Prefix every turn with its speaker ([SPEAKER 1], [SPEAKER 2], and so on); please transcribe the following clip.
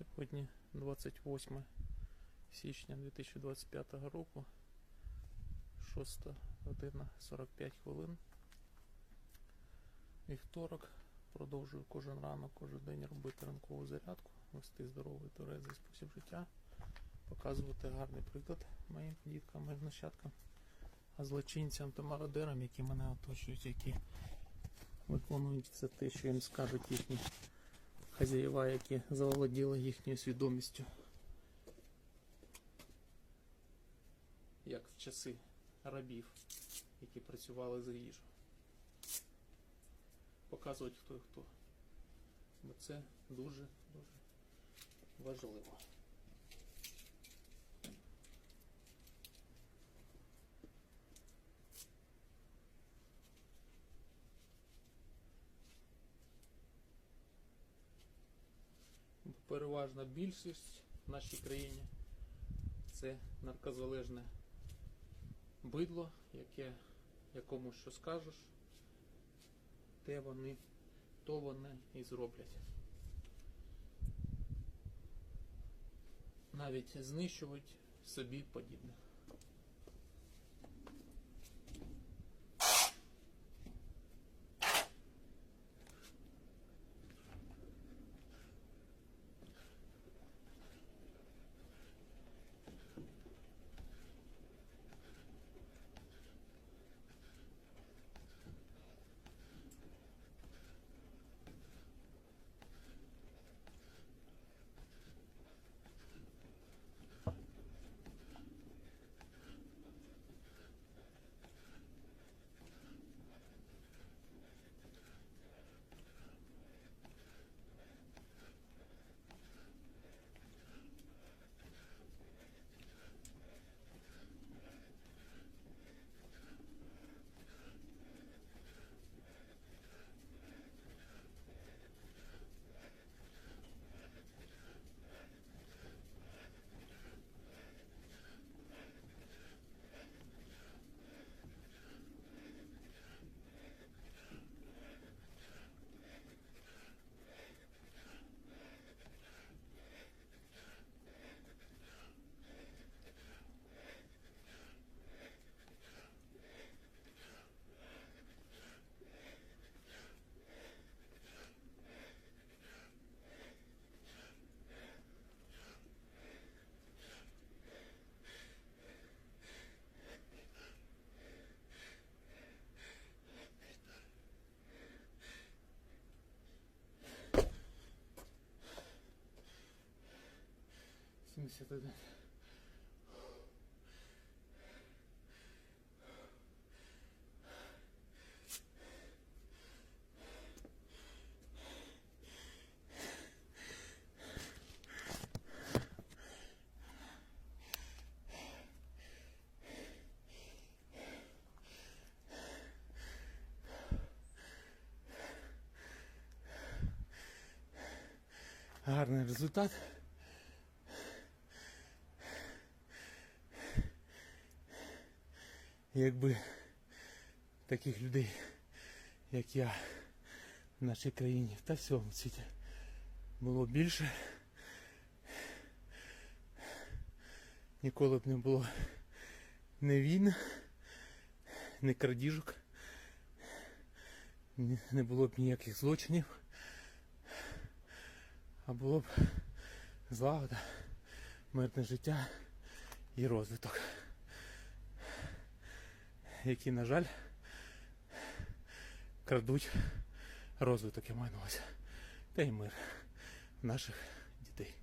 [SPEAKER 1] Сьогодні 28 січня 2025 року, 6 година 45 хвилин. Вівторок. Продовжую кожен ранок, кожен день робити ранкову зарядку, вести здоровий турецький спосіб життя, показувати гарний приклад моїм діткам, моїм нащадкам, а злочинцям та мародерам, які мене оточують, які виконують все те, що їм скажуть їхні хазяїва, які заволоділи їхньою свідомістю. Як в часи рабів, які працювали за їжу. Показувати хто і хто. Бо це дуже дуже важливо. Переважна більшість в нашій країні це наркозалежне бидло, яке якому що скажеш, те вони, то вони і зроблять. Навіть знищують собі подібних. смысле тогда? гарний результат. Якби таких людей, як я, в нашій країні. Та всьому світі було більше, ніколи б не було ні війн, ні крадіжок, не було б ніяких злочинів, а було б злагода, мирне життя і розвиток які, на жаль, крадуть розвиток, я маю на увазі, та й мир наших дітей.